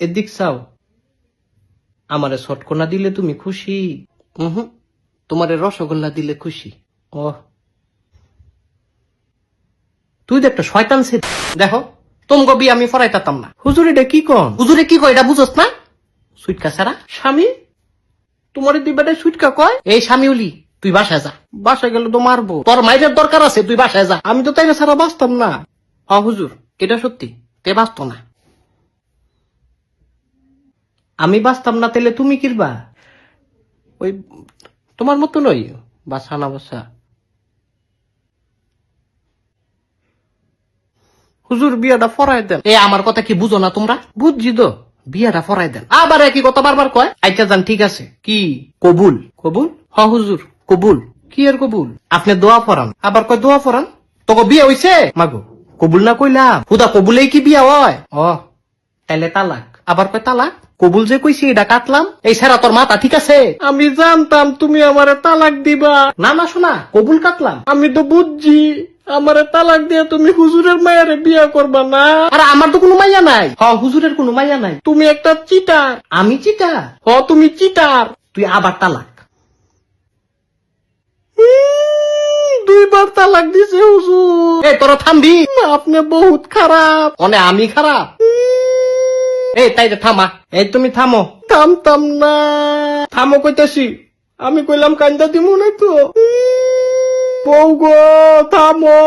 এদিক চাও। আমারে ছটকনা দিলে তুমি খুশি। হুম তোমারে রসগোল্লা দিলে খুশি। ও তুই তো একটা শয়তান সে দেখো তোমগো বিয়ে আমি ফরাইতাম না। হুজুর এটা কি কন? হুজুরে কি কয় এটা বুঝোস না? সুইটকা ছাড়া। স্বামী? তোমার দুই বেটায় সুইটকা কয়? এই স্বামীউলি তুই বাসায় যা। বাসায় গেলে তো মারবো। তোর মাইরের দরকার আছে তুই বাসায় যা। আমি তো তাইলে ছাড়া বাঁচতাম না। হ হুজুর এটা সত্যি। তে বাঁচত না। আমি বাঁচতাম না তাহলে তুমি কিরবা? ওই তোমার মতো নই বাসা না বাসা হুজুর বিয়াটা ফরাই দেন। এ আমার কথা কি বুঝো না তোমরা? বুঝছি তো। বিয়াটা ফরাই দেন। আবার একই কথা বারবার কয়? আচ্ছা যান ঠিক আছে। কি? কবুল। কবুল? হ হুজুর। কবুল। কি আর কবুল? আপনি দোয়া ফরান আবার কয় দোয়া ফরান তোকে বিয়ে হইছে? মাগো। কবুল না কইলাম। হুদা কবুলেই কি বিয়া হয়? ও তাইলে তালাক। আবার কয় তালাক? কবুল যে কইছি এটা কাটলাম। এই সারা তোর মাথা ঠিক আছে? আমি জানতাম তুমি আমারে তালাক দিবা। না না শোনা কবুল কাটলাম। আমি তো বুঝছি আমারে তালাক দিয়ে তুমি হুজুরের মায়ের বিয়ে করবা না। আর আমার তো কোনো মাইয়া নাই। হ হুজুরের কোনো মাইয়া নাই। তুমি একটা চিটার। আমি চিটার? হ তুমি চিটার। তুই আবার তালাক। দুইবার তালাক দিছে হুজুর। এ তোরা থামবি। আপনি বহুত খারাপ। মানে আমি খারাপ? এই তাই তো থামা। এই তুমি থামো। থামতাম না। থামো কইতাছি। আমি কইলাম কান্দা দিমু না তো। বউ গো থামো।